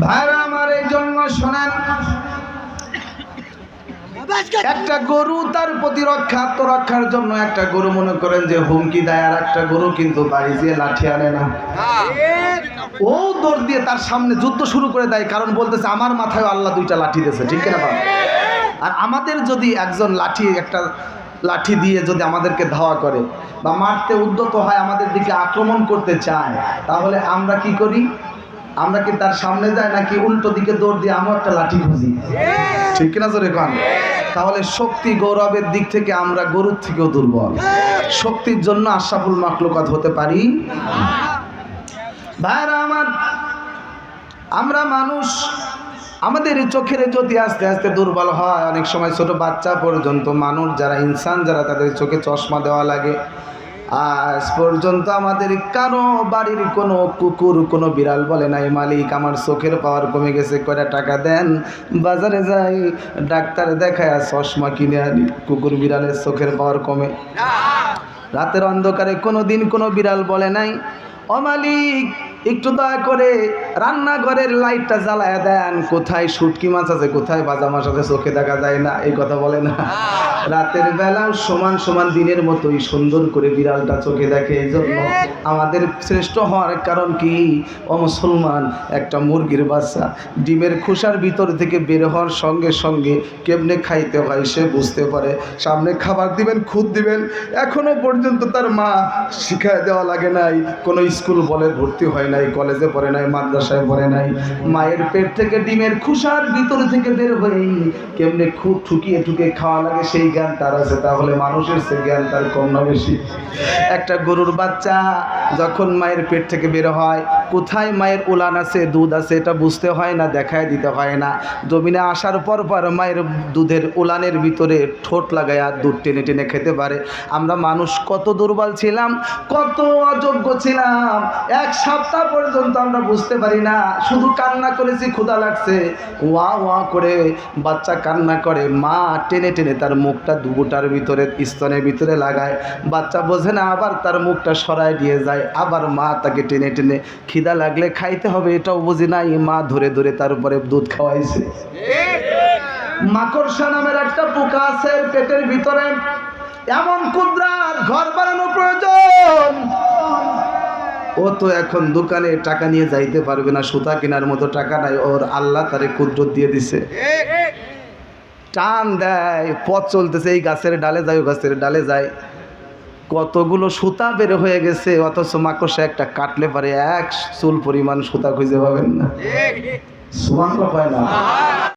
ভাইরা আমার এই জন্য শোনেন, একটা গরু তার প্রতিরক্ষা, আত্মরক্ষার জন্য একটা গরু মনে করেন যে হুমকি দেয়, আর একটা গরু কিন্তু বাড়ি দিয়ে লাঠি আনে না। ও দৌড় দিয়ে তার সামনে যুদ্ধ শুরু করে দেয়, কারণ বলতেছে, আমার মাথায় আল্লাহ দুইটা লাঠি দিয়েছে, ঠিক না বাবা আর আমাদের যদি একজন লাঠি, একটা লাঠি দিয়ে যদি আমাদেরকে ধাওয়া করে বা মারতে উদ্যত হয়, আমাদের দিকে আক্রমণ করতে চায়, তাহলে আমরা কি করি? আমরা কি তার সামনে যাই নাকি উল্টো দিকে দৌড় দিয়ে আমরা একটা লাঠি খুঁজি? ঠিক কিনা জোরে কান? তাহলে শক্তি গৌরবের দিক থেকে আমরা গরুর থেকেও দুর্বল। শক্তির জন্য আশাফুল মাকলুকাত হতে পারি ভাইরা আমার, আমরা মানুষ, আমাদের চোখের যদি আস্তে আস্তে দুর্বল হয়। অনেক সময় ছোট বাচ্চা পর্যন্ত মানুষ, যারা ইনসান, যারা তাদের চোখে চশমা দেওয়া লাগে আজ পর্যন্ত আমাদের কারও বাড়ির কোনো কুকুর, কোনো বিড়াল বলে নাই, মালিক। আমার চোখের পাওয়ার কমে গেছে, কয়টা টাকা দেন? বাজারে যাই, ডাক্তার দেখায় চশমা কিনে আনি, কুকুর বিড়ালের চোখের পাওয়ার কমে। রাতের অন্ধকারে কোনো দিন কোনো বিড়াল বলে নাই, ও মালিক, একটু দয়া করে রান্নাঘরের লাইটটা জ্বালায় দেন। কোথায় শুটকি মাছ আছে, কোথায় বাজা মাছ আছে, চোখে দেখা যায় না। এই কথা বলে না। রাতের বেলা সমান সমান দিনের মতোই সুন্দর করে বিড়ালটা চোখে দেখে, এই জন্য আমাদের শ্রেষ্ঠ হওয়ার কারণ কি? ও মুসলমান, একটা মুরগির বাচ্চা, ডিমের খোসার ভিতর থেকে বের হওয়ার সঙ্গে সঙ্গে কেমনে খাইতে হয় সে বুঝতে পারে। সামনে খাবার দিবেন, খুদ দিবেন, এখনও পর্যন্ত তার মা শিখায় দেওয়া লাগে নাই। কোনো স্কুল বলে ভর্তি হয় নাই, কলেজে পড়ে নাই, মাদ্রাসায় পড়ে নাই। মায়ের পেট থেকে ডিমের খুসার ভিতর থেকে বের হয়েই কেমনে খুব ঠুকিয়ে ঠুকিয়ে খাওয়া লাগে সেই জ্ঞান তার আছে, তাহলে মানুষের সে জ্ঞান তার কম না বেশি। একটা গরুর বাচ্চা যখন মায়ের পেট থেকে বের হয় কোথায় মায়ের উলান আছে, দুধ আছে, এটা বুঝতে হয় না, দেখায় দিতে হয় না। জমিনে আসার পর পর মায়ের দুধের উলানের ভিতরে ঠোঁট লাগায় দুধ টেনে টেনে খেতে পারে। আমরা মানুষ কত দুর্বল ছিলাম, কত অযোগ্য ছিলাম। এক সপ্তাহ পর্যন্ত আমরা বুঝতে পারি না, শুধু কান্না করেছি, ক্ষুধা লাগছে। ওয়া ওয়া করে বাচ্চা কান্না করে, মা টেনে টেনে তার মুখটা দুবুটার ভিতরে, স্তনের ভিতরে লাগায়। বাচ্চা বোঝে না, আবার তার মুখটা সরায় দিয়ে যায়, আবার মা তাকে টেনে টেনে খিদা লাগলে খাইতে হবে, এটাও বুঝি নাই। মা ধরে ধরে তার উপরে দুধ খাওয়াইছে। মাকড়সা নামের একটা পোকা আছে পেটের ভিতরে এমন কুদ্রার ঘর বানানো প্রয়োজন। ও তো এখন দোকানে টাকা নিয়ে যাইতে পারবে না, সুতা কেনার মতো টাকা নাই, ওর আল্লাহ তারে কুদরত দিয়ে দিছে। টান দেয়, পথ চলতেছে, এই গাছের ডালে যায় ওই গাছের ডালে যায়। কতগুলো সুতা বের হয়ে গেছে অথচ মাকসে একটা কাটলে পারে এক চুল পরিমাণ সুতা খুঁজে পাবেন না। পায় না।